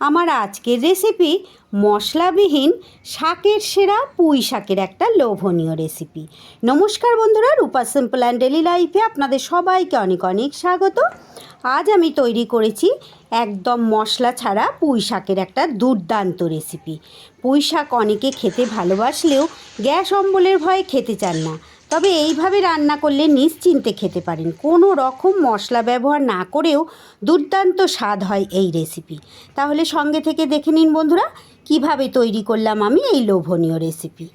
আমার আজকের রেসিপি মশলাবিহীন শাকের সেরা পুঁই শাকের একটা লোভনীয় রেসিপি নমস্কার বন্ধুরা, রূপা সিম্পল অ্যান্ড ডেলি লাইফে আপনাদের সবাইকে অনেক অনেক স্বাগত। আজ আমি তৈরি করেছি একদম মশলা ছাড়া পুঁই শাকের একটা দুর্দান্ত রেসিপি পুঁই শাক অনেকে খেতে ভালোবাসলেও গ্যাস অম্বলের ভয়ে খেতে চান না। তবে এইভাবে রান্না করলে নিশ্চিন্তে খেতে পারেন। কোনো রকম মশলা ব্যবহার না করেও দুর্দান্ত স্বাদ হয় এই রেসিপি তাহলে সঙ্গে থেকে দেখে নিন বন্ধুরা, কীভাবে তৈরি করলাম আমি এই লোভনীয় রেসিপি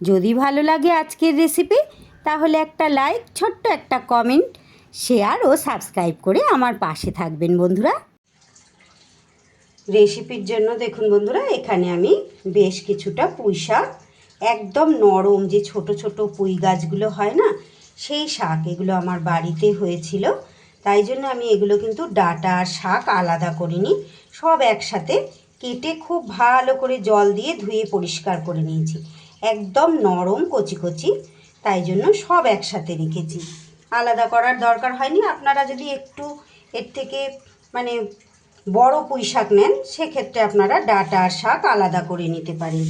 যদি ভালো লাগে আজকের রেসিপি তাহলে একটা লাইক ছোট্ট একটা কমেন্ট শেয়ার ও সাবস্ক্রাইব করে আমার পাশে থাকবেন বন্ধুরা। রেসিপির জন্য দেখুন বন্ধুরা, এখানে আমি বেশ কিছুটা পুঁই শাক একদম নরম যে ছোট ছোট পুঁই গাছগুলো হয় না, সেই শাক এগুলো আমার বাড়িতে হয়েছিল। তাই জন্য আমি এগুলো কিন্তু ডাটা আর শাক আলাদা করিনি। সব একসাথে কেটে খুব ভালো করে জল দিয়ে ধুয়ে পরিষ্কার করে নিয়েছি। একদম নরম, কচি কচি, তাই জন্য সব একসাথে রেখেছি। আলাদা করার দরকার হয়নি। আপনারা যদি একটু এর থেকে মানে বড় পুঁই শাক নেন, সেক্ষেত্রে আপনারা ডাটা আর শাক আলাদা করে নিতে পারেন।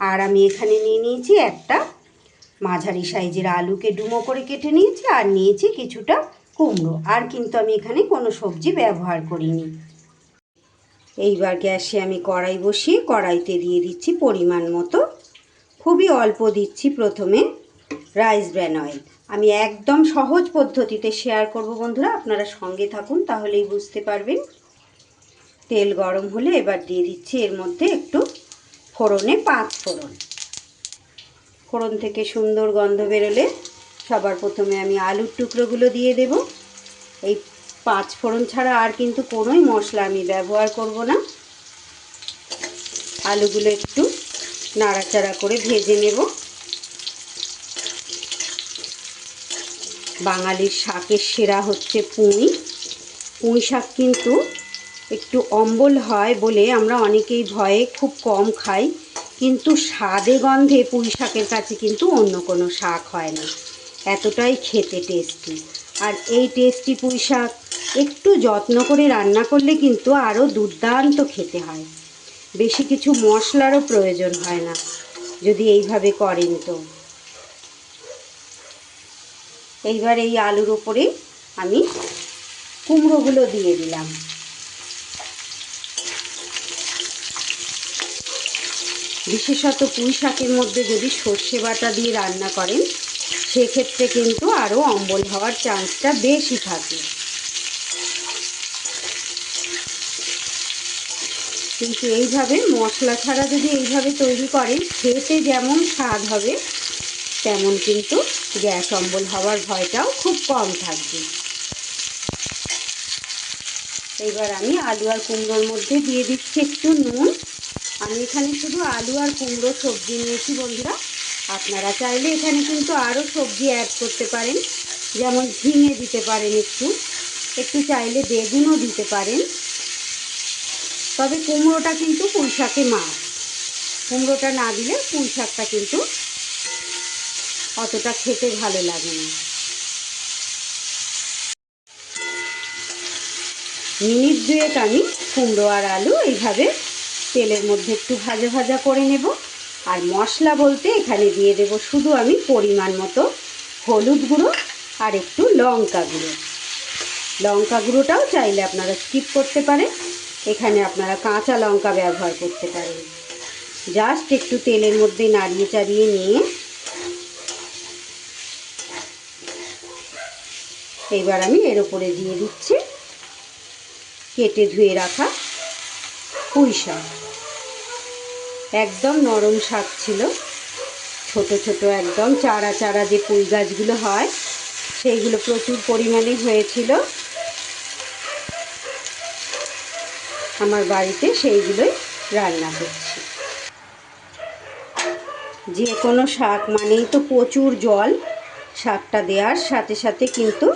আর আমি এখানে নিয়ে নিয়েছি একটা মাঝারি সাইজের আলুকে ডুমো করে কেটে নিয়েছি আর নিয়েছি কিছুটা কুমড়ো। আর কিন্তু আমি এখানে কোনো সবজি ব্যবহার করিনি। এইবার গ্যাসে আমি কড়াই বসিয়ে কড়াইতে দিয়ে দিচ্ছি পরিমাণ মতো। খুবই অল্প দিচ্ছি প্রথমে রাইস ব্র্যান অয়েল। আমি একদম সহজ পদ্ধতিতে শেয়ার করব বন্ধুরা, আপনারা সঙ্গে থাকুন, তাহলেই বুঝতে পারবেন। তেল গরম হলে এবার দিয়ে দিচ্ছি এর মধ্যে একটু ফোড়নে, পাঁচ ফোড়ন। ফোড়ন থেকে সুন্দর গন্ধ বেরোলে সবার প্রথমে আমি আলুর টুকরোগুলো দিয়ে দেব। এই পাঁচ ফোড়ন ছাড়া আর কিন্তু কোনোই মশলা আমি ব্যবহার করব না। আলুগুলো একটু নাড়াচাড়া করে ভেজে নেব। বাঙালির শাকের সেরা হচ্ছে পুঁই। পুঁই শাক কিন্তু একটু অম্বল হয় বলে আমরা অনেকেই ভয়ে খুব কম খাই, কিন্তু স্বাদে গন্ধে পুঁই শাকের কাছে কিন্তু অন্য কোনো শাক হয় না। এতটাই খেতে টেস্টি আর এই টেস্টি পুঁই শাক একটু যত্ন করে রান্না করলে কিন্তু আরও দুর্দান্ত খেতে হয়। বেশি কিছু মশলারও প্রয়োজন হয় না, যদি এইভাবে করেন তো। এইবার এই আলুর ওপরে আমি কুমড়োগুলো দিয়ে দিলাম। বিশেষত পুঁই শাকের মধ্যে যদি সর্ষে বাটা দিয়ে রান্না করেন, সেক্ষেত্রে কিন্তু আরও অম্বল হওয়ার চান্সটা বেশি থাকে। কিন্তু এইভাবে মশলা ছাড়া যদি এইভাবে তৈরি করেন, খেতে যেমন স্বাদ হবে, তেমন কিন্তু গ্যাস অম্বল হওয়ার ভয়টাও খুব কম থাকবে। এবার আমি আলু আর কুমড়োর মধ্যে দিয়ে দিচ্ছি একটু নুন। আমি এখানে শুধু আলু আর কুমড়ো সবজি নিয়েছি বন্ধুরা। আপনারা চাইলে এখানে কিন্তু আরও সবজি অ্যাড করতে পারেন। যেমন ঝিঙে দিতে পারেন একটু। একটু চাইলে বেগুনও দিতে পারেন। তবে কুমড়োটা কিন্তু পুঁই শাকে মাছ কুমড়োটা না দিলে পুঁই শাকটা কিন্তু অতটা খেতে ভালো লাগে না। মিনিট দুয়েক আমি কুমড়ো আর আলু এইভাবে তেলের মধ্যে একটু ভাজা ভাজা করে নেব। আর মশলা বলতে এখানে দিয়ে দেব শুধু আমি পরিমাণ মতো হলুদ গুঁড়ো আর একটু লঙ্কা গুঁড়ো। লঙ্কা গুঁড়োটাও চাইলে আপনারা স্কিপ করতে পারেন। এখানে আপনারা কাঁচা লঙ্কা ব্যবহার করতে পারেন। জাস্ট একটু তেলের মধ্যে নাড়িয়ে চাড়িয়ে নিয়ে এবার আমি এর উপরে দিয়ে দিচ্ছি। কেটে ধুয়ে রাখা পুঁই শাক। একদম নরম শাক ছিল। ছোট ছোট একদম চারা চারা যে পুঁই গাছগুলো হয়, সেইগুলো প্রচুর পরিমাণে হয়েছিল। আমার বাড়িতে সেইগুলোই রান্না করছি। যে কোনো শাক মানেই তো প্রচুর জল। শাকটা দেওয়ার সাথে সাথে কিন্তু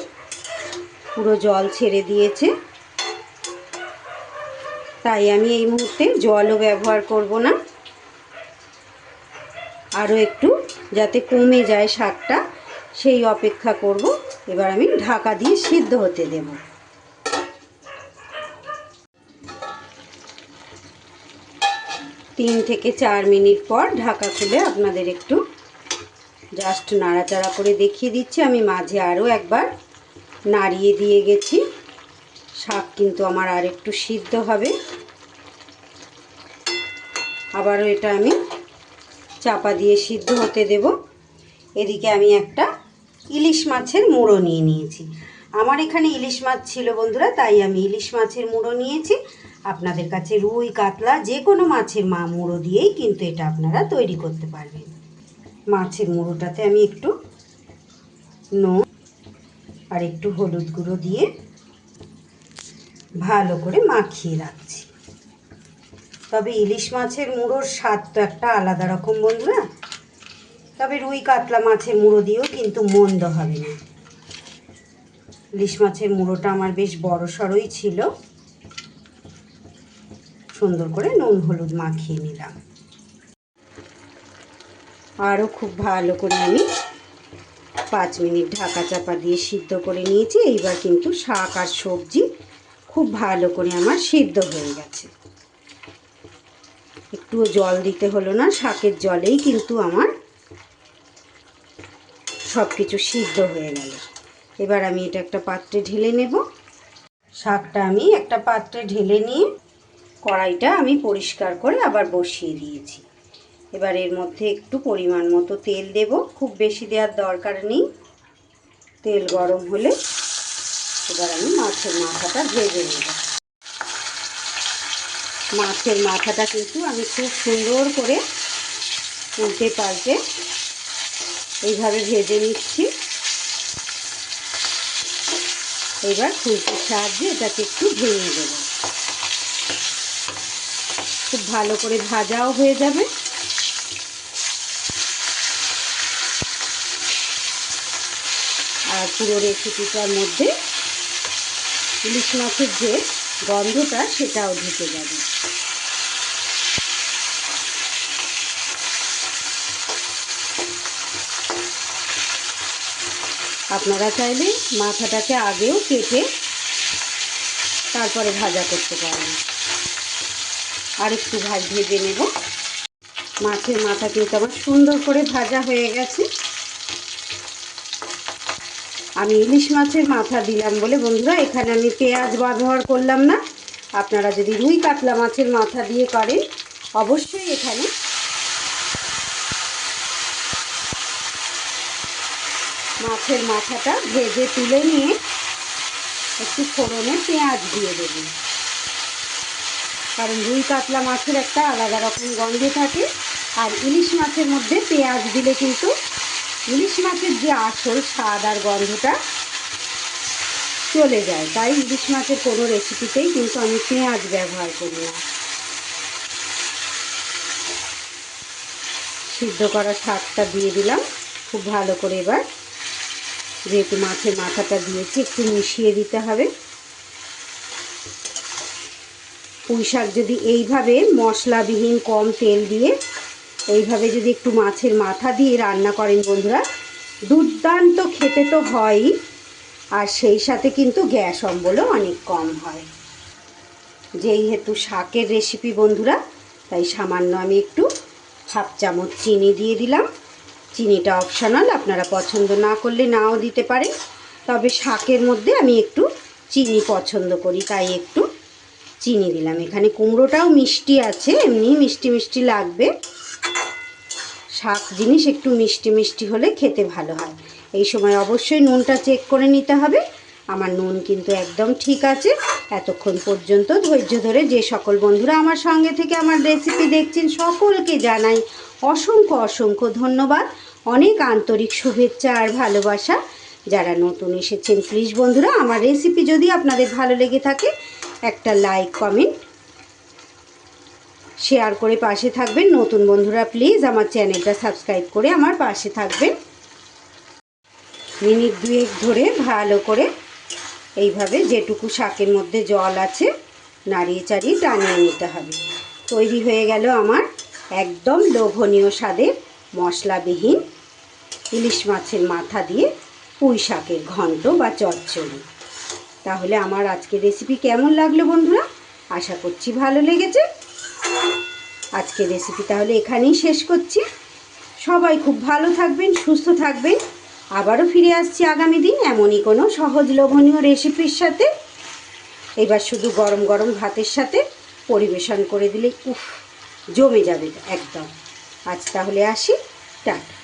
পুরো জল ছেড়ে দিয়েছে। তাই আমি এই মুহূর্তে জলও ব্যবহার করব না। আরও একটু যাতে কমে যায় শাকটা সেই অপেক্ষা করব। এবার আমি ঢাকা দিয়ে সিদ্ধ হতে দেব। তিন থেকে চার মিনিট পর ঢাকা খুলে আপনাদের একটু জাস্ট নাড়াচাড়া করে দেখিয়ে দিচ্ছি। আমি মাঝে আরও একবার নাড়িয়ে দিয়ে গেছি। শাক কিন্তু আমার আর একটু সিদ্ধ হবে। আবারও এটা আমি চাপা দিয়ে সিদ্ধ হতে দেব। এদিকে আমি একটা ইলিশ মাছের মুড়ো নিয়ে নিয়েছি। আমার এখানে ইলিশ মাছ ছিল বন্ধুরা, তাই আমি ইলিশ মাছের মুড়ো নিয়েছি। আপনাদের কাছে রুই, কাতলা, যে কোনো মাছের মা মুড়ো দিয়েই কিন্তু এটা আপনারা তৈরি করতে পারবেন। মাছের মুড়োটাতে আমি একটু নুন আর একটু হলুদ গুঁড়ো দিয়ে ভালো করে মাখিয়ে রাখছি। তবে ইলিশ মাছের মুড়োর স্বাদ তো একটা আলাদা রকম বন্ধুরা তবে রুই কাতলা মাছের মুড়ো দিয়েও কিন্তু মন্দ হবে না। ইলিশ মাছের মুড়োটা আমার বেশ বড় সড়ই ছিল। সুন্দর করে নুন, হলুদ মাখিয়ে নিলাম। আরও খুব ভালো করে আমি পাঁচ মিনিট ঢাকা চাপা দিয়ে সিদ্ধ করে নিয়েছি। এইবার কিন্তু শাক আর সবজি খুব ভালো করে আমার সিদ্ধ হয়ে গেছে। একটুও জল দিতে হলো না, শাকের জলেই কিন্তু আমার সব কিছু সিদ্ধ হয়ে গেল। এবার আমি এটা একটা পাত্রে ঢেলে নেব। শাকটা আমি একটা পাত্রে ঢেলে নিয়ে কড়াইটা আমি পরিষ্কার করে আবার বসিয়ে দিয়েছি। এবার এর মধ্যে একটু পরিমাণ মতো তেল দেব, খুব বেশি দেওয়ার দরকার নেই। তেল গরম হলে এবার আমি মাছের মাথাটা ভেজে নেব। মাছের মাথাটা কিন্তু আমি খুব সুন্দর করে উল্টে পাল্টে এইভাবে ভেজে নিচ্ছি। এবার খুঁটির সাহায্যে এটাকে একটু ভেঙে দেবো। খুব ভালো করে ভাজাও হয়ে যাবে। আর পুরো রেসিপিটার মধ্যে ইলিশ মাছের যে গন্ধটা সেটাও ঢুকে যাবে। আপনারা চাইলে মাথাটাকে আগেও কেটে তারপরে ভাজা করতে পারেন। আর একটু ভাজ, ভেজে নেব। মাছের মাথা কিন্তু আমার সুন্দর করে ভাজা হয়ে গেছে। আমি ইলিশ মাছের মাথা দিলাম বলে, বন্ধুরা, এখানে আমি পেঁয়াজ ব্যবহার করলাম না। আপনারা যদি রুই কাতলা মাছের মাথা দিয়ে করেন, অবশ্যই এখানে মাছের মাথাটা ভেজে তুলে নিয়ে একটু ফোড়নে পেঁয়াজ দিয়ে দেবেন কারণ রুই কাতলা মাছের একটা আলাদা রকম গন্ধ থাকে, আর ইলিশ মাছের মধ্যে পেঁয়াজ দিলে কিন্তু ইলিশ মাছের যে আসল স্বাদ আর গন্ধটা চলে যায়। তাই ইলিশ মাছের কোনো রেসিপিতেই কিন্তু আমি পেঁয়াজ ব্যবহার করি না। সিদ্ধ করা শাকটা দিয়ে দিলাম। খুব ভালো করে এবার যেহেতু মাছের মাথাটা দিয়েছি, একটু মিশিয়ে দিতে হবে। পুঁই শাক যদি এইভাবে মশলাবিহীন কম তেল দিয়ে এইভাবে যদি একটু মাছের মাথা দিয়ে রান্না করেন বন্ধুরা, দুর্দান্ত খেতে তো হয়ই, আর সেই সাথে কিন্তু গ্যাস অম্বলও অনেক কম হয়। যেই হেতু শাকের রেসিপি বন্ধুরা, তাই সামান্য আমি একটু হাফ চামচ চিনি দিয়ে দিলাম। চিনিটা অপশনাল আপনারা পছন্দ না করলে নাও দিতে পারেন। তবে শাকের মধ্যে আমি একটু চিনি পছন্দ করি, তাই একটু চিনি দিলাম। এখানে কুমড়োটাও মিষ্টি আছে, এমনি মিষ্টি মিষ্টি লাগবে। শাক জিনিস একটু মিষ্টি মিষ্টি হলে খেতে ভালো হয়। এই সময় অবশ্যই নুনটা চেক করে নিতে হবে। আমার নুন কিন্তু একদম ঠিক আছে। এতক্ষণ পর্যন্ত ধৈর্য ধরে যে সকল বন্ধুরা আমার সঙ্গে থেকে আমার রেসিপি দেখছেন, সকলকে জানাই অসংখ্য অসংখ্য ধন্যবাদ। অনেক আন্তরিক শুভেচ্ছা আর ভালোবাসা। যারা নতুন এসেছেন প্লিজ বন্ধুরা, আমার রেসিপি যদি আপনাদের ভালো লেগে থাকে, একটা লাইক কমেন্ট শেয়ার করে পাশে থাকবেন। নতুন বন্ধুরা প্লিজ আমার চ্যানেলটা সাবস্ক্রাইব করে আমার পাশে থাকবেন। মিনিট দুয়েক ধরে ভালো করে এইভাবে যেটুকু শাকের মধ্যে জল আছে, নাড়িয়ে চাড়িয়ে টানিয়ে নিতে হবে। তৈরি হয়ে গেল আমার একদম লোভনীয় স্বাদের মশলাবিহীন ইলিশ মাছের মাথা দিয়ে পুঁই শাকের ঘন্ট বা চচ্চড়ি। তাহলে আমার আজকের রেসিপি কেমন লাগল বন্ধুরা? আশা করছি ভালো লেগেছে। আজকে রেসিপি তাহলে এখানেই শেষ করছি। সবাই খুব ভালো থাকবেন, সুস্থ থাকবেন। আবারও ফিরে আসছি আগামী দিন এমনই কোনো সহজ লোভনীয় রেসিপির সাথে। এবার শুধু গরম গরম ভাতের সাথে পরিবেশন করে দিলে উফ, জমে যাবে একদম। আজ তাহলে আসি। টাটা।